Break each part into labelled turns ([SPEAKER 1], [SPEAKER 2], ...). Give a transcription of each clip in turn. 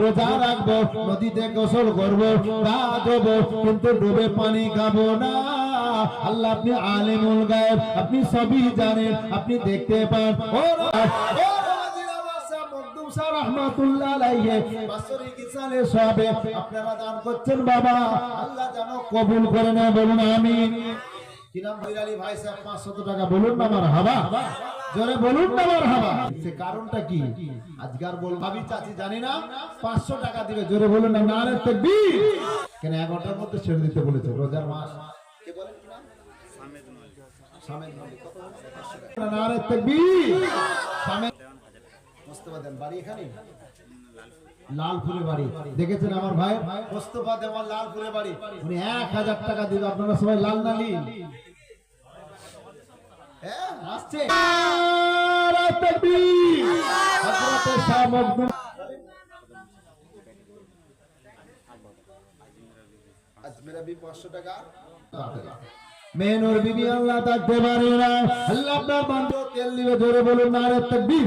[SPEAKER 1] রোজা রাখব, নদীতে গোসল করব, গা দেবো কিন্তু ডুবে পানি খাব না। আল্লাহ আপনি আলিমুল গায়েব, আপনি সবই জানেন, আপনি দেখতে পান। ও সাহেব রহমাতুল্লাহ আলাইহি বাৎসরিক ইসালে সবে আপনারা দান করছেন বাবা। আল্লাহ যেন কবুল করে না বলুন আমিন। কি নাম বৈরালী ভাই সাহেব 500 টাকা, বলুন না আমার হাবা জোরে বলুন না আমার হাবা সে কারণটা কি? আজকার বল ভাবি, চাচি, জানি না 500 টাকা দিবে। জোরে বলুন না, নারে তাকবীর। কেন 11টার মধ্যে ছেড়ে দিতে বলেছে, রোজার মাস। কে বলেন? কি নাম সামেদ মল্লিক। কত বলছে? 500 টাকা। নারে তাকবীর। সামেদ দেন বাড়ি এখানে? লালপুরে বাড়ি। দেখেছেন আমার ভাই? মোস্তফা দেওয়ান লালপুরে বাড়ি। উনি এক হাজার টাকা দিবে আপনারা সবাই লাল নালি? হ্যাঁ, আসছে। নারে তাকবীর। হযরতে শাহ মখদুম আজমেরা বি 500 টাকা। মেনুর বিবি আল্লাহ থাকতে পারে না। আল্লাহ আপনার বান্ধব তেল দিবে ধরে বলুন না নারে তাকবীর।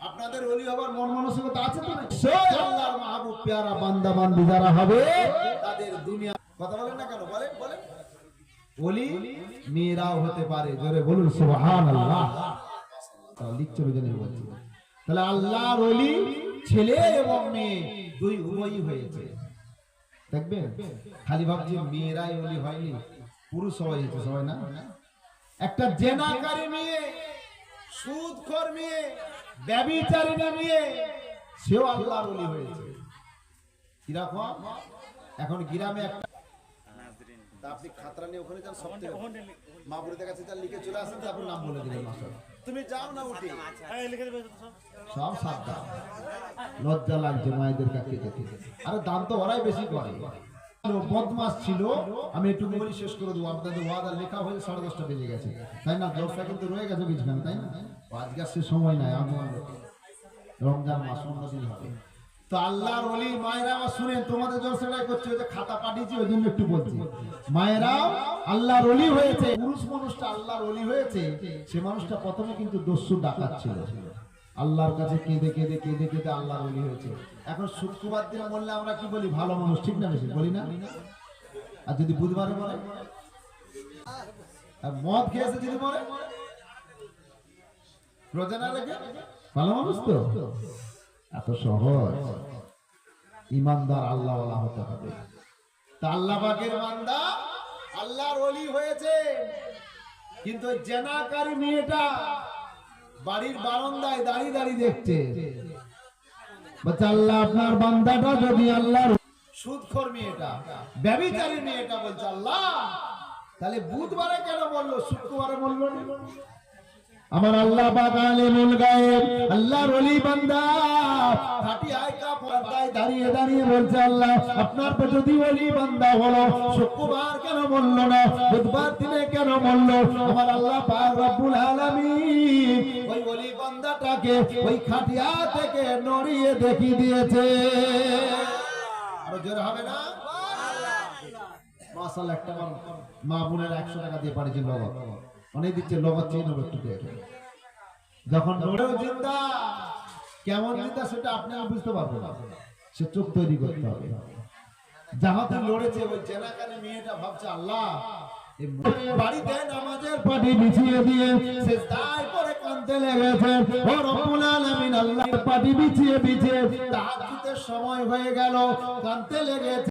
[SPEAKER 1] আপনাদের ওলি হবার মন মানসিকতা আছে তো আল্লাহর মাহবুব পেয়ারা বান্দা বান্দি যারা হবে তাদের দুনিয়া কথা বলেন না কেন? বলেন বলেন। ওলি মেয়েরাও হতে পারে। জোরে বলুন সুবহানাল্লাহ। বলছি। তাহলে আল্লাহর ওলি ছেলে এবং মেয়ে দুই উভয়ই হয়েছে। দেখবেন? খালি ভাবছি মেয়েরাই ওলি হয়নি পুরুষ সবাই হয়েছে সবাই না? একটা জেনাকারী মেয়ে সুদখোর মেয়ে ব্যভিচারিণী মেয়ে সেও আল্লাহর ওলি হয়েছে। কীরকম? এখন গ্রামে একটা আপনি খাতরা নিয়ে ওখানে সব লিখে চলে নাম বলে তুমি যাও না উঠে। সব লজ্জা লাগছে মায়েদের কাছে আরে দাম তো ওরাই বেশি করে। বদমাস ছিল। আমি একটু বলি, শেষ করে দেবো। আপনাদের ওয়াদা লেখা হয়ে সাড়ে দশটা বেজে গেছে। তাই না? দশটা কিন্তু রয়ে গেছে তাই না? আজকে সময় নাই, আমি রমজান মাস হবে। মায়েরা তোমাদের জলসাটাই করছে খাতা পাঠিয়েছি, ওই জন্য একটু বলছি। মায়েরাও আল্লাহর ওলি হয়েছে, পুরুষ মানুষটা আল্লাহর ওলি হয়েছে, সে মানুষটা প্রথমে কিন্তু দস্যু, ডাকাত ছিল। আল্লাহর কাছে কেঁদে কেঁদে কেঁদে কেঁদে আল্লাহর ওলি হয়েছে। এখন শুক্রবার দিন বললে আমরা কি বলি? ভালো মানুষ, ঠিক না বেশি? বলি না? আর যদি বুধবারে বলে? আর মদ খেয়েছে যদি বলে? রোজা না ভালো মানুষ তো? এত সহজ। ইমানদার আল্লাহ হতে হবে। তা আল্লাহ পাকের বান্দা আল্লাহর ওলি হয়েছে। কিন্তু জেনাকারী মেয়েটা বাড়ির বারান্দায় দাঁড়িয়ে দাঁড়িয়ে দেখতে। আল্লাহ আপনার বান্দাটা যদি আল্লাহর সুদখর মেয়েটা ব্যবচারী মেয়েটা বলছে আল্লাহ তাহলে বুধবারে কেন বলল শুক্রবারে বলল না? আমার আল্লাহ পাক আলিমুল গায়েব, আল্লাহর ওলি বান্দা। খাটি আয়কা পর্দায় দাঁড়িয়ে দাঁড়িয়ে বলছে, আল্লাহ, আপনার তো যদি ওলি বান্দা হলো, শুক্রবার কেন বলল না? বুধবার দিনে কেন বলল? আমার আল্লাহ পাক রব্বুল ওই ওলি বান্দাটাকে ওই খাটিয়া থেকে নড়িয়ে দেখিয়ে দিয়েছে। হবে না? মাসাল একটা মা বোনের একশো টাকা দিয়ে পাঠিয়েছে নগদ। অনেক দিচ্ছে নগদ চেয়ে নেব একটু যখন নড়েও জিন্দা, কেমন জিন্দা সেটা আপনি বুঝতে পারবেন সে চোখ তৈরি করতে হবে। যাহাতে লড়েছে, ওই মেয়েটা ভাবছে, আল্লাহ সময় হয়ে গেল কানতে লেগেছে।